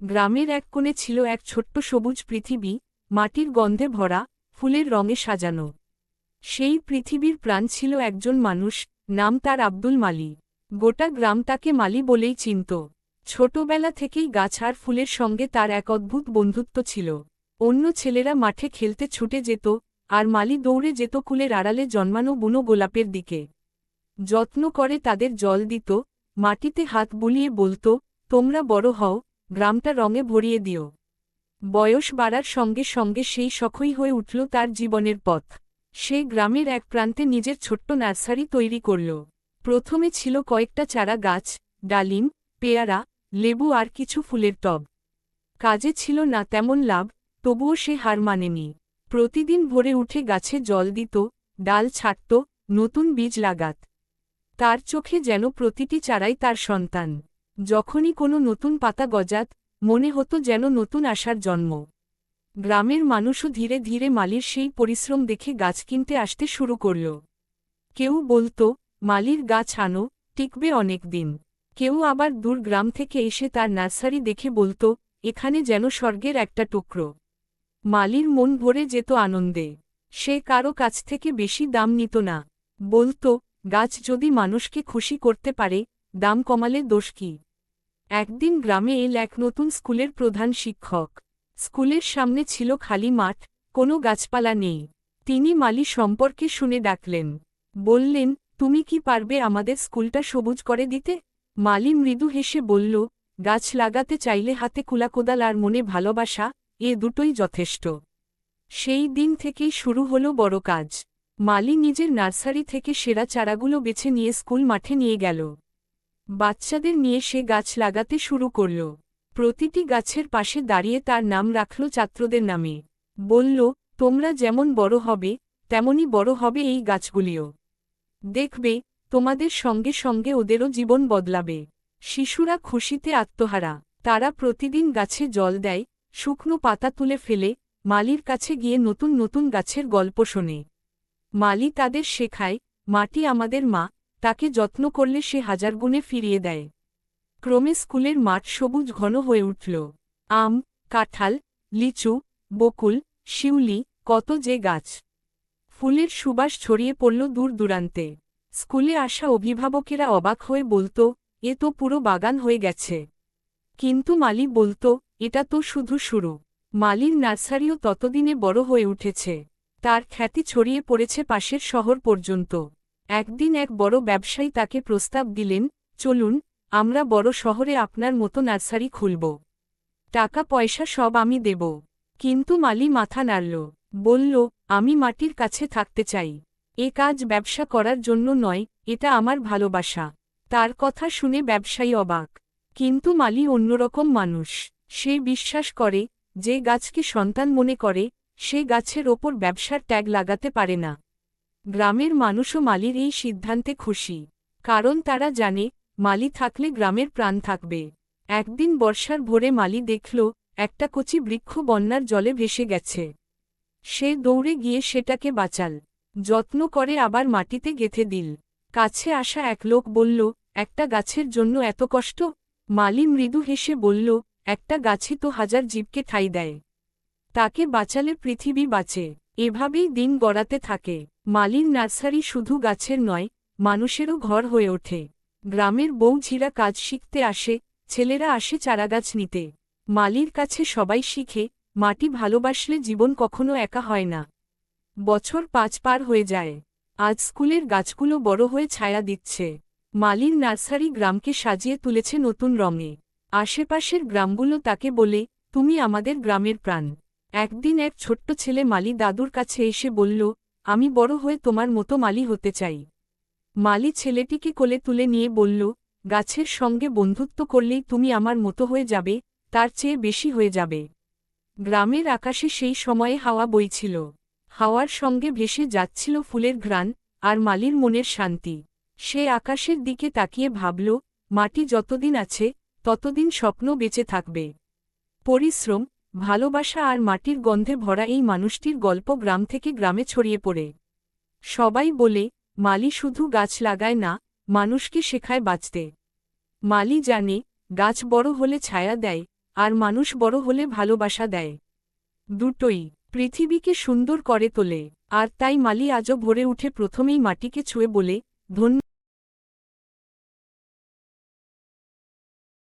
গ্রামের এক কোণে ছিল এক ছোট্ট সবুজ পৃথিবী, মাটির গন্ধে ভরা, ফুলের রঙে সাজানো। সেই পৃথিবীর প্রাণ ছিল একজন মানুষ, নাম তার আব্দুল মালি। গোটা গ্রাম তাকে মালি বলেই চিনত। ছোটবেলা থেকেই গাছ আর ফুলের সঙ্গে তার এক অদ্ভুত বন্ধুত্ব ছিল। অন্য ছেলেরা মাঠে খেলতে ছুটে যেত, আর মালি দৌড়ে যেত কুলের আড়ালে জন্মানো বুনো গোলাপের দিকে। যত্ন করে তাদের জল দিত, মাটিতে হাত বুলিয়ে বলতো, তোমরা বড় হও গ্রামটা রঙে ভরিয়ে দিও। বয়স বাড়ার সঙ্গে সঙ্গে সেই সখই হয়ে উঠল তার জীবনের পথ। সে গ্রামের এক প্রান্তে নিজের ছোট্ট নার্সারি তৈরি করল। প্রথমে ছিল কয়েকটা চারা গাছ, ডালিম, পেয়ারা, লেবু আর কিছু ফুলের টব। কাজে ছিল না তেমন লাভ, তবুও সে হার মানেনি। প্রতিদিন ভোরে উঠে গাছে জল দিত, ডাল ছাড়ত নতুন বীজ লাগাত। তার চোখে যেন প্রতিটি চারাই তার সন্তান। যখনই কোনো নতুন পাতা গজাত, মনে হতো যেন নতুন আশার জন্ম। গ্রামের মানুষও ধীরে ধীরে মালির সেই পরিশ্রম দেখে গাছ কিনতে আসতে শুরু করল। কেউ বলতো, মালির গাছ আনো, টিকবে অনেক দিন। কেউ আবার দূর গ্রাম থেকে এসে তার নার্সারি দেখে বলতো, এখানে যেন স্বর্গের একটা টুকরো। মালির মন ভরে যেত আনন্দে। সে কারও কাছ থেকে বেশি দাম নিত না। বলতো, গাছ যদি মানুষকে খুশি করতে পারে, দাম কমালে দোষ কি? একদিন গ্রামে এল এক নতুন স্কুলের প্রধান শিক্ষক। স্কুলের সামনে ছিল খালি মাঠ, কোনো গাছপালা নেই। তিনি মালি সম্পর্কে শুনে ডাকলেন। বললেন, তুমি কি পারবে আমাদের স্কুলটা সবুজ করে দিতে? মালি মৃদু হেসে বলল, গাছ লাগাতে চাইলে হাতে কুলা কোদাল আর মনে ভালোবাসা, এ দুটোই যথেষ্ট। সেই দিন থেকেই শুরু হল বড় কাজ। মালি নিজের নার্সারি থেকে সেরা চারাগুলো বেছে নিয়ে স্কুল মাঠে নিয়ে গেল। বাচ্চাদের নিয়ে সে গাছ লাগাতে শুরু করল। প্রতিটি গাছের পাশে দাঁড়িয়ে তার নাম রাখল ছাত্রদের নামে। বলল, তোমরা যেমন বড় হবে তেমনই বড় হবে এই গাছগুলিও। দেখবে, তোমাদের সঙ্গে সঙ্গে ওদেরও জীবন বদলাবে। শিশুরা খুশিতে আত্মহারা। তারা প্রতিদিন গাছে জল দেয়, শুকনো পাতা তুলে ফেলে, মালির কাছে গিয়ে নতুন নতুন গাছের গল্প শোনে। মালি তাদের শেখায়, মাটি আমাদের মা তাকে যত্ন করলে সে হাজার গুণে ফিরিয়ে দেয়। ক্রমে স্কুলের মাঠ সবুজ ঘন হয়ে উঠল। আম, কাঁঠাল, লিচু, বকুল, শিউলি, কত যে গাছ। ফুলের সুবাস ছড়িয়ে পড়ল দূর দূরান্তে। স্কুলে আসা অভিভাবকেরা অবাক হয়ে বলতো, এ তো পুরো বাগান হয়ে গেছে। কিন্তু মালি বলতো, এটা তো শুধু শুরু। মালির নার্সারিও ততদিনে বড় হয়ে উঠেছে। তার খ্যাতি ছড়িয়ে পড়েছে পাশের শহর পর্যন্ত। একদিন এক বড় ব্যবসায়ী তাকে প্রস্তাব দিলেন, চলুন, আমরা বড় শহরে আপনার মতো নার্সারি খুলব। টাকা, পয়সা সব আমি দেব। কিন্তু মালি মাথা নাড়ল, বলল, আমি মাটির কাছে থাকতে চাই। এ কাজ ব্যবসা করার জন্য নয়, এটা আমার ভালোবাসা। তার কথা শুনে ব্যবসায়ী অবাক। কিন্তু মালি অন্যরকম মানুষ। সে বিশ্বাস করে, যে গাছকে সন্তান মনে করে, সে গাছের ওপর ব্যবসার ট্যাগ লাগাতে পারে না। গ্রামের মানুষও মালির এই সিদ্ধান্তে খুশি, কারণ তারা জানে, মালি থাকলে গ্রামের প্রাণ থাকবে। একদিন বর্ষার ভোরে মালি দেখল, একটা কচি বৃক্ষ বন্যার জলে ভেসে গেছে। সে দৌড়ে গিয়ে সেটাকে বাঁচাল, যত্ন করে আবার মাটিতে গেথে দিল। কাছে আসা এক লোক বলল, একটা গাছের জন্য এত কষ্ট? মালি মৃদু হেসে বলল, একটা গাছই তো হাজার জীবকে ঠাই দেয়। তাকে বাঁচালে পৃথিবী বাঁচে। এভাবেই দিন গড়াতে থাকে। মালির নার্সারি শুধু গাছের নয়, মানুষেরও ঘর হয়ে ওঠে। গ্রামের বউঝিরা কাজ শিখতে আসে, ছেলেরা আসে চারাগাছ নিতে। মালির কাছে সবাই শিখে, মাটি ভালোবাসলে জীবন কখনো একা হয় না। বছর পাঁচ পার হয়ে যায়। আজ স্কুলের গাছগুলো বড় হয়ে ছায়া দিচ্ছে। মালির নার্সারি গ্রামকে সাজিয়ে তুলেছে নতুন রঙে। আশেপাশের গ্রামগুলো তাকে বলে, তুমি আমাদের গ্রামের প্রাণ। একদিন এক ছোট্ট ছেলে মালি দাদুর কাছে এসে বলল, আমি বড় হয়ে তোমার মতো মালি হতে চাই। মালি ছেলেটিকে কোলে তুলে নিয়ে বলল, গাছের সঙ্গে বন্ধুত্ব করলেই তুমি আমার মতো হয়ে যাবে, তার চেয়ে বেশি হয়ে যাবে। গ্রামের আকাশে সেই সময়ে হাওয়া বইছিল। হাওয়ার সঙ্গে ভেসে যাচ্ছিল ফুলের ঘ্রাণ আর মালির মনের শান্তি। সে আকাশের দিকে তাকিয়ে ভাবল, মাটি যতদিন আছে, ততদিন স্বপ্ন বেঁচে থাকবে। পরিশ্রম ভালোবাসা আর মাটির গন্ধে ভরা এই মানুষটির গল্প গ্রাম থেকে গ্রামে ছড়িয়ে পড়ে। সবাই বলে, মালি শুধু গাছ লাগায় না, মানুষকে শেখায় বাঁচতে। মালি জানে, গাছ বড় হলে ছায়া দেয়, আর মানুষ বড় হলে ভালোবাসা দেয়। দুটোই পৃথিবীকে সুন্দর করে তোলে, আর তাই মালি আজও ভরে উঠে প্রথমেই মাটিকে ছুঁয়ে বলে, ধন্য